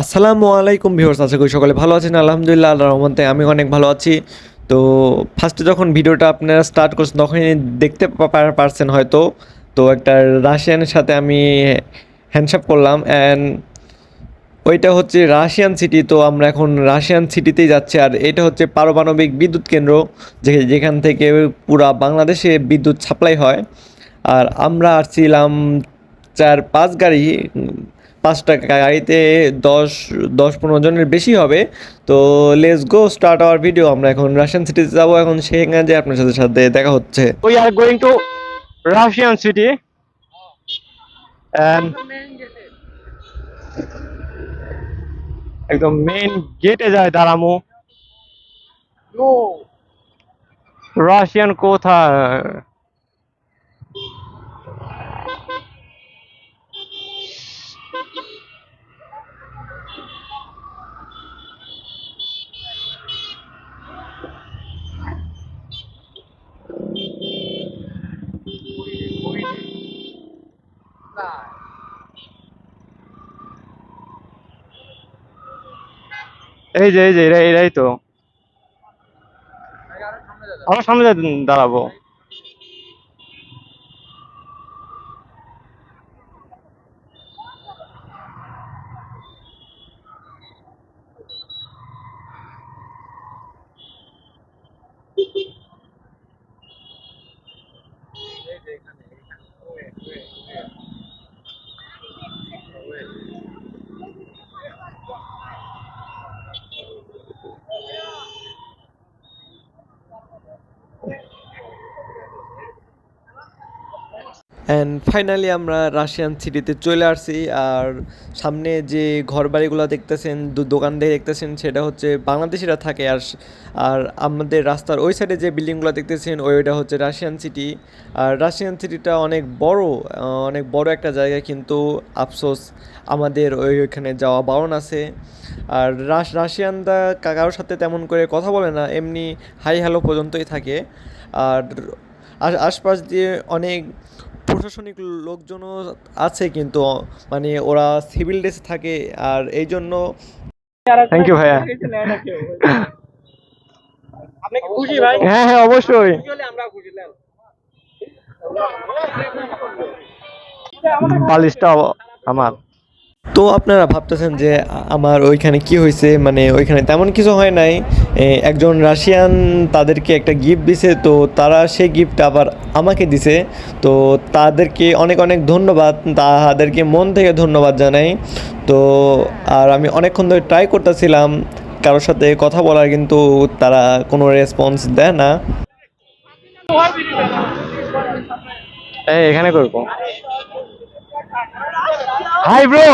আসসালামু আলাইকুম ভিউয়ার্স, আশা করি সকলে ভালো আছেন। আলহামদুলিল্লাহ, আল্লাহর রহমতে আমি অনেক ভালো আছি। তো ফার্স্টে যখন ভিডিওটা আপনারা স্টার্ট করছেন, তখনই দেখতে পারছেন হয়তো। তো একটা রাশিয়ানের সাথে আমি হ্যান্ডশাপ করলাম অ্যান্ড ওইটা হচ্ছে রাশিয়ান সিটি তো আমরা এখন রাশিয়ান সিটিতেই যাচ্ছি। আর এটা হচ্ছে পারমাণবিক বিদ্যুৎ কেন্দ্র, যে, যেখান থেকে পুরা বাংলাদেশে বিদ্যুৎ সাপ্লাই হয়। আর আমরা আসছিলাম চার পাঁচ গাড়ি পাঁচটা গাড়িতে দশ দশ পনেরো জনের বেশি হবে। তো let's go start our video আমরা এখন রাশিয়ান সিটিতে যাব এখন সেখানে যে আপনার সাথে সাথে দেখা হচ্ছে। Are going to Russian city and একদম মেইন গেটে যায় দাঁড়ামো। রাশিয়ান কোথায় এই যে এই যে এরা এরাই তো। আমার সামনে দাঁড়াবো। অ্যান্ড ফাইনালি আমরা রাশিয়ান সিটিতে চলে আসছি। আর সামনে যে ঘর বাড়িগুলো দেখতেছেন দোকান দিয়ে দেখতেছেন, সেটা হচ্ছে বাংলাদেশিরা থাকে। আর আর আমাদের রাস্তার ওই সাইডে যে বিল্ডিংগুলো দেখতেছেন ওইটা হচ্ছে রাশিয়ান সিটি আর রাশিয়ান সিটিটা অনেক বড় অনেক বড় একটা জায়গা, কিন্তু আফসোস, আমাদের ওই ওইখানে যাওয়া বারণ আছে। আর রাশ রাশিয়ানরা কারোর সাথে তেমন করে কথা বলে না, এমনি হাই হ্যালো পর্যন্তই থাকে। আর আশ- আশপাশ দিয়ে অনেক প্রশাসনিক লোকজনও আছে কিন্তু মানে ওরা সিভিল ড্রেস থাকে আর এই জন্য থ্যাংক ইউ ভাইয়া। আপনি খুশি ভাই? হ্যাঁ হ্যাঁ অবশ্যই। আমরা খুশি নেন বালিশটা আমার। তো আপনারা ভাবতেছেন যে আমার ওইখানে কি হয়েছে? মানে ওইখানে তেমন কিছু হয় নাই। একজন রাশিয়ান তাদেরকে একটা গিফট দিছে, তো তারা সেই গিফট আবার আমাকে দিছে। তো তাদেরকে অনেক অনেক ধন্যবাদ। তাদেরকে মন থেকে ধন্যবাদ জানাই। তো আর আমি অনেকক্ষণ ধরে ট্রাই করতেছিলাম। কারোর সাথে কথা বলার কিন্তু তারা কোনো রেসপন্স দেয় না। এখানে করব। Hi bro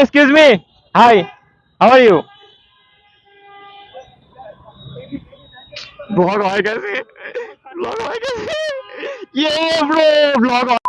hello excuse me hi how are you blog হয়ে গেছে ব্লগ হয়ে গেছে ইয়ে ব্রো ব্লগ